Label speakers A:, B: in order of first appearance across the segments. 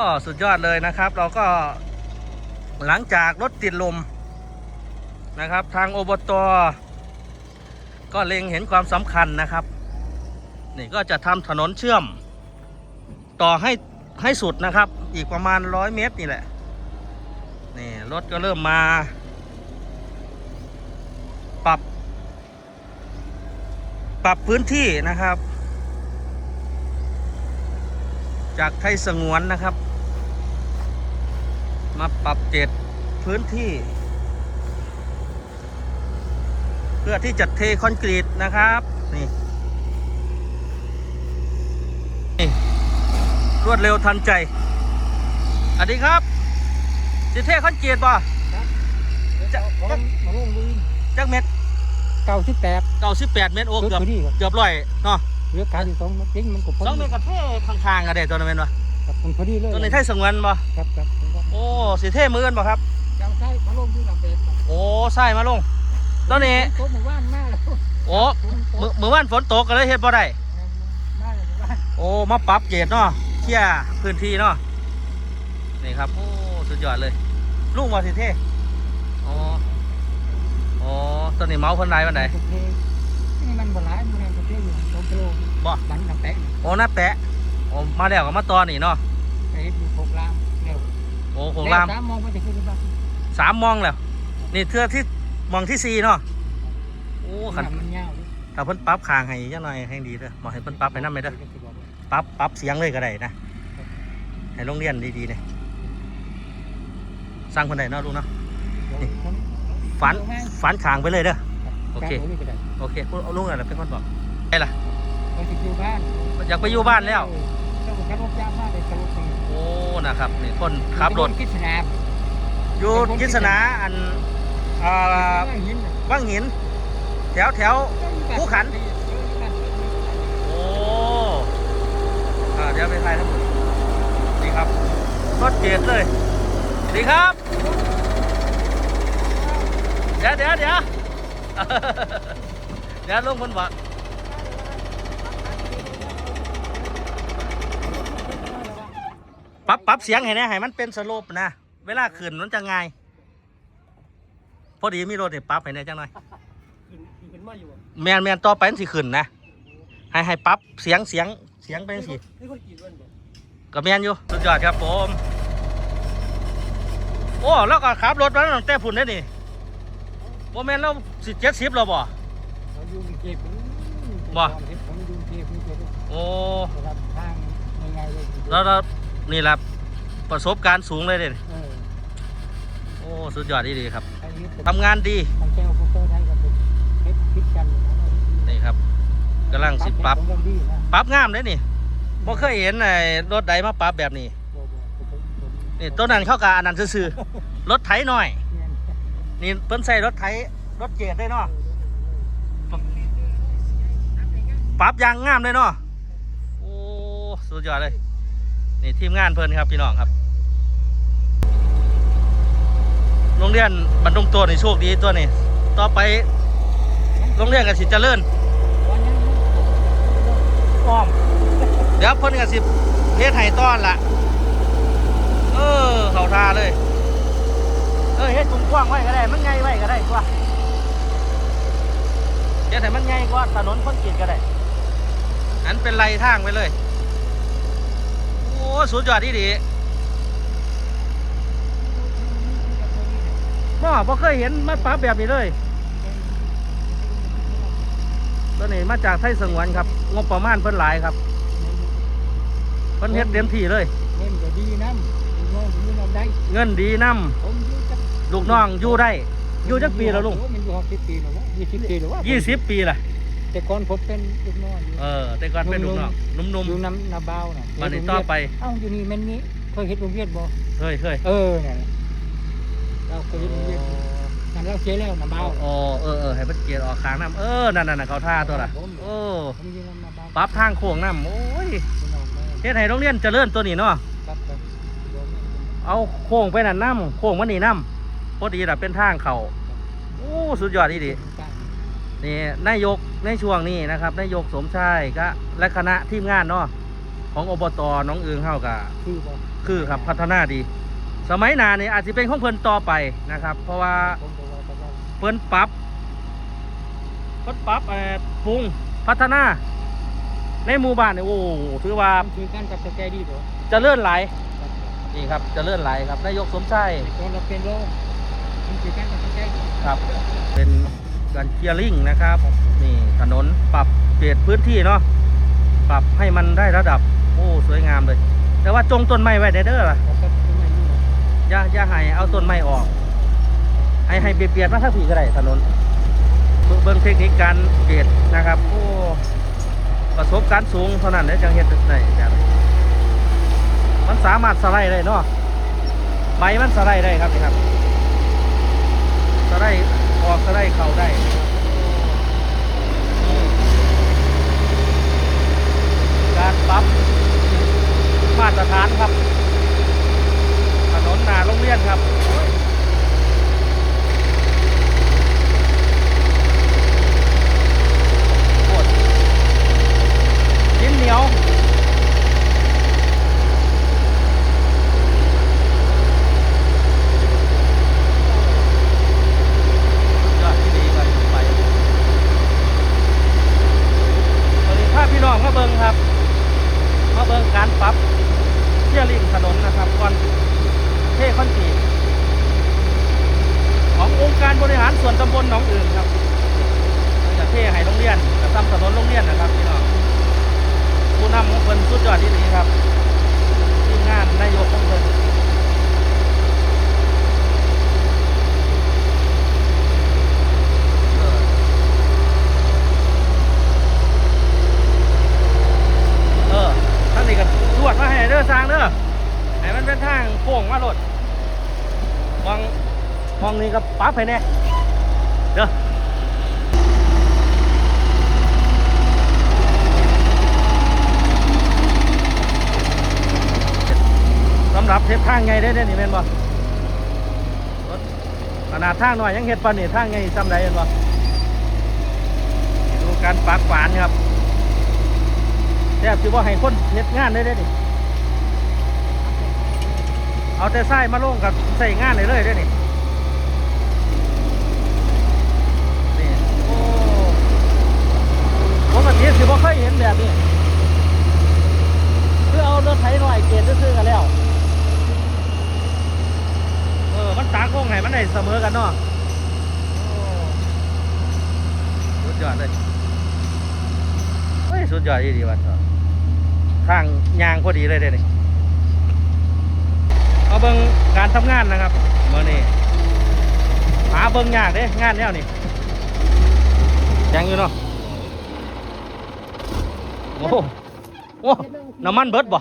A: ก็สุดยอดเลยนะครับ เราก็หลังจากรถติดลมนะครับ ทางอบตก็เล็งเห็นความสำคัญนะครับ นี่ก็จะทำถนนเชื่อม ต่อให้ให้สุดนะครับ อีกประมาณร้อยเมตรนี่แหละ นี่รถก็เริ่มมา ปรับ ปรับพื้นที่นะครับ จากไทยสงวนนะครับ มาปรับเจ็ดพื้นที่ เพื่อที่จะเทคอนกรีตนะครับ นี่นี่รวดเร็วทันใจสวัสดีครับสิเทคอนกรีตป่ะ
B: จะจะมาลงลุย
A: จักเม็ด
B: เก้าสิบแปด
A: เก้าสิบแปดเม็ดโอ้
B: เกื
A: เกื
B: อ
A: อ
B: บบพอดีครับ
A: เกือบร้อยเนาะ
B: เหลือการที่สองมันจริงมันก็พอ
A: สอง
B: ดี
A: เม็ดกับเทข้างๆกันเด็ตัวนั้นเป็นวะ
B: ครับมันพอดีเลย
A: ตัวนี้ไทยสงวนป่ะ
B: ครับครับครับ
A: โอ้สิเทมือกันป่ะครับ
B: เจ้าใช้มาลงที่ลำเบ็ดครับ
A: โอ้ใส่มาลงตัวนี้
B: โต๊ะหมู่บ้านมาแล้ว
A: โอ้มือมือว่านฝนตกก็เลยเฮ็ดบ่ได้
B: มาเลยหมู่บ้าน
A: โอ้มาปรับเกตเนาะเคลียร์พื้นที่เนาะนี่ครับโอ้สุดยอดเลย ลูกมาสิเท่อ๋ออ๋อตอนนี้เมาส์เพิ่นไดวันไหน
B: โอเคนี่มันบ่หลายมันแรงประเทศอยู่สองกิโล
A: บ่
B: บันกับแตะ
A: โอ้น้าแปะโอ้มาแล้วก็มาตอนนี่เนาะ
B: ไปเฮ็ดอยู่โคกรามเร็ว
A: โอ้โคงราม
B: แล้วสามโมงก็จะขึ้นบ้าน
A: สามมองแล้ว นี่เทือที่มองที่สี่เนาะโอ้ขัน
B: มันยาว
A: ถ้าเพิ่นปรับคางให้จังหน่อยให้ดีเด้อบอกให้เพิ่นปรับไปนำไปเด้อปรับปรับเสียงเลยก็ได้นะให้โรงเรียนดีๆเนี่ยสร้างคนใดเนาะลูกเนาะฝันฝันขางไปเลยเด้อโอเคโอเคพูดลุงอะไรเป็นคนบอกไอ้ล่ะ
B: เขาจะอยู่บ้าน
A: อยากไปอยู่บ้านแล้ว
B: เจ้าของขับรถจ้างมาเลยขับรถไป
A: โอ้นะครับนี่คนขับรถ
B: คิดสนาม
A: อยู่กิษณาอันอ่า
B: หินน่ะ
A: ว่างหิน แถวแถวผู้ขันโอ้อ่าเดี๋ยวไปถ่ายทั้งหมดนี่ครับรถเกียรเลยดีครับ เดี๋ยวเดี๋ยวเดี๋ยวเดี๋ยวลุงคนบอก ปรับปรับเสียงให้แน่ให้มันเป็นสโลปนะ เวลาขึ้นมันจะง่ายพอดีมีรถเนี่ยปรับให้แน่จังหน่อย
B: เห็นว่าอยู่
A: แมนแมนต่อไปมันสิขึ้นนะ ให้ให้ปรับเสียงเสียงเสียงไปสิ
B: นี่คนกี่วันบ่
A: ก็แมนอยู่สุดยอดครับผม โอ้แล้วก็ขับรถมาตั้งแต่ฝุ่นได้นี่โมแมนเราสิเจ็ดสิบเราบ่
B: เราอยู่ในเก็บ
A: บ่
B: ผมอยู่ในเก็บนี่เก็บ
A: โอ้
B: รับทางยังไงเลย
A: แล้วเรา นี่แหละประสบการณ์สูงเลยเด้
B: เออ
A: โอ้สุดยอดดีๆครับ
B: อันนี้เป็น
A: ทำงานดี
B: ทางแก้วโฟโต้ไทยกับเป็นเฮ็ดคิดกันอยู่นะ
A: นี่ครับกำลังสิปรับ
B: ผมยังดีนะ
A: ปรับงามเลยนี่บ่เคยเห็นไอ้รถใดมาปรับแบบนี้
B: บ่บ่ผมผมผม
A: นี่ตัวนั้นเข้ากับอันนั้นซื่อๆรถไถหน่อย
B: เนี่ย
A: นี่เพิ่นใส่รถไถรถเกตได้เนาะปรับยางงามเลยเนาะโอ้สุดยอดเลย นี่ทีมงานเพิ่นครับพี่น้องครับ โรงเรียนบรรดงตัวนี่โชคดีตัวนี้ต่อไปโรงเรียนกันสิเจริญ
B: วันนี้
A: อ้อมเดี๋ยวเพิ่นกันสิเฮ็ดให้ต้อนละเออเขาทาเลย เออเฮ็ดกว้างไว้ก็ได้ มันใหญ่ไว้ก็ได้กว่าเฮ็ดให้มันใหญ่กว่าถนนคนกรีดก็ได้อันเป็นไรทางไปเลย สุดยอดดีดีบ่บ่เคยเห็นมาปรับแบบนี้เลย ตัวนี้มาจากไทยสงวนครับ งบประมาณเพิ่นหลายครับเพิ่นเฮ็ดเต็มที่เลย
B: เล่นก็ดีน้ำน้องผมอยู่น้ำได้
A: เงินดีนํ
B: ผมอยู่จัก
A: ลูกน้องอยู่ได้ อยู่จักปีแล้วลุง
B: มันอยู่หกสิบปีแล้ววะยี่สิบปีแล้ววะ
A: ยี่สิบปีละ
B: แต่ก่อนผมเป็นลูกน้องอยู่
A: เออ แต่ก่อนเป็นลูกน้องนุ่ม
B: อยู่น้ำนาบาวน่ะ
A: ๆวันนี้ต่อไป
B: เอ้าอยู่นี่แมันนี้เคยเห็นโรงเรียนบ่
A: เฮ้ยเฮ้ย
B: เออเนี่ยเราเคยเห็นโรงเรียนนั่นเราเสียแล้วนาบาว
A: โอ้เออเออให้มันเกียร์ออกค้างน้ำเออ นั่นน่ะเขาท่าตัวละโอ้
B: ผมอยู่น้ำนาบาว
A: ปรับทางโค้งน้ำโอ้ย
B: พี่น้องแม่
A: เฮ็ดให้โรงเรียนเจริญตัวนี้เนาะ
B: ครับครับเดี๋ยวแม่
A: เอาโค้งไปนั่นน้ำโค้งมานี่น้ำพอดีล่ะเป็นทางเขาโอ้ สุดยอดดีดี
B: ตั้ง
A: นี่นายก ในช่วงนี้นะครับนายกสมชายก็และคณะทีมงานเนาะของอบตหน้องเอืองเฮากะ
B: คือบ่
A: คือครับพัฒนาดี สมัยหน้านี่อาจจะเป็นของเพิ่นต่อไปนะครับ เพราะว่า
B: ผมบอกว่าประมาณ
A: เพิ่นปรับเพิ่นปรับเอ่อปรุงพัฒนา ในหมู่บ้านนี่โอ้ถือว่า
B: ทำคือการกับสแกดีตัว
A: เจะเลื่อนไหลายนี่ครับเจะเลื่อนไหลายครับนายกสมชาย
B: ตอนเราเป็นโรคทำคือการกับสแกดี
A: ครับ เป็น การเคียร์ลิงนะครับนี่ถนนปรับเปลี่ยนพื้นที่เนาะปรับให้มันได้ระดับ โอ้สวยงามเลย แต่ว่าจงต้นไม้ไว้เด้อล่ะอย่าอย่าให้เอาต้นไม้ออก ให้ให้เปลี่ยนๆมาถ้าผีก็ได้ถนนเบิ่งเบิ่งเทคนิคการเปลี่ยนนะครับ โอ้ประสบการณ์สูงเท่านั้นได้จังเฮ็ดได้แบบมันสามารถสไลด์ได้เนาะใบมันสไลด์ได้ครับนี่ครับสไลด์ ออกสได้เข้าได้นี่การปรับมาตรฐานครับ ถนนหนาโรงเรียนครับโคตรดินเหนียว ยอดที่ดีไปไปสวัสดีภาพพี่น้องมาเบิงครับ มาเบิงการปรับเที่ยริมถนนนะครับก่อน เทคอนกรีตขององค์การ บริหารส่วนตำบลหนองอื่นครับจะเทให้โรงเรียนจะทำถนนโรงเรียนนะครับพี่น้องผู้นำของเพิ่นสุดยอดที่ดีครับทีมงานนายกของเพิ่นเออท่านนี่ก็ตรวจมาให้เด้อสร้างเด้อให้มันเป็นทางโค้งมาโลด มองนี้ก็ปั๊บให้แน่เด้อสำหรับเทปทางไงได้ได้อนี่แม่นบ่ขนาดทางหน่อยยังเฮ็ดปานนี่ทางไงซ้ำใดแม่นบ่ดูการปากฝานครับแทบสิบ่ให้คนเฮ็ดงานได้ได้นี่เอาแต่ไส้มาลงกับใส่งานเลยเลยได้นี่โอ้ปก ติสิบ่เคยเห็นแบบนี้คือเอารถไถหน่อยเกณฑ์ซื้อกันแล้ว เออ มันตาโค้งให้มันได้เสมอกันเนาะสุดยอดเลยเฮ้ยสุดยอดดีดีวันต่อทางยางพอดีเลยเด้นี่มาเบิ่งการทำงานนะครับเมื่อนี้หาเบิ่งยากเด้งานแนวนี้ยังอยู่เนาะ โอ้โหโอ้น้ำมันเบิดบ่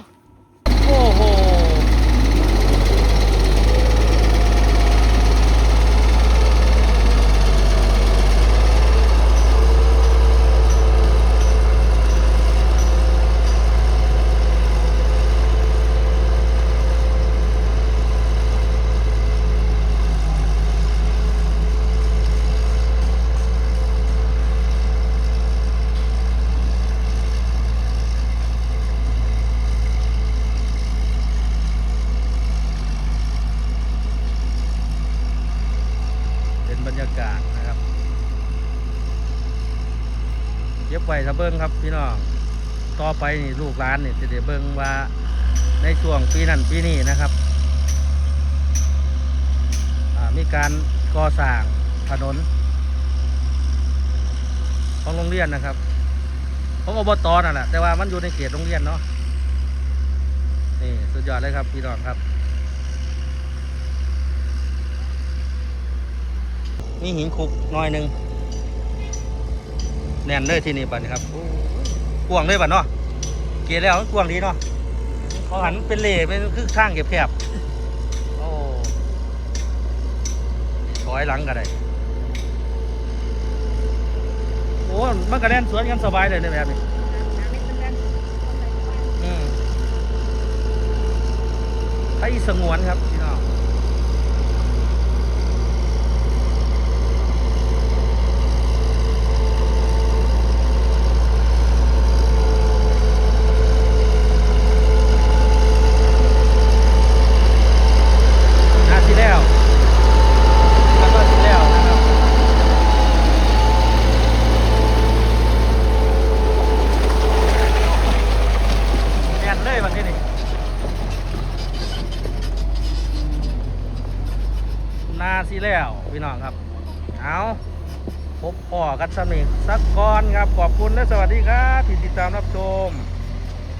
A: โอ้โห เป็นบรรยากาศนะครับเก็บไว้ถ้าเบิ่งครับพี่น้องต่อไปนี่ลูกหลานนี่จะได้เบิ่งว่าในช่วงปีนั้นปีนี้นะครับมีการก่อสร้างถนน ของโรงเรียนนะครับของอบตนั่นแหละแต่ว่ามันอยู่ในเขตโรงเรียนเนาะนี่สุดยอดเลยครับพี่น้องครับ มีหินคุกหน้อยหนึ่งแน่นเลยที่นี่บัดนี้ครับกวางเลยบัดเนาะเกียร์แล้วกวางดีเนาะเขาหันเป็นเหล่เป็นคือข้างเก็บแคบๆโอ้ถอยหลังก็ได้โอ้มันก็แน่นสวนกันสบายเลยในแบบนี้อืมไอ้สงวนครับพี่น้อง นาสิแล้ว พี่น้องครับ เอาพบพ่อกันสนิทสักก่อนครับ ขอบคุณและสวัสดีครับที่ติดตามรับชม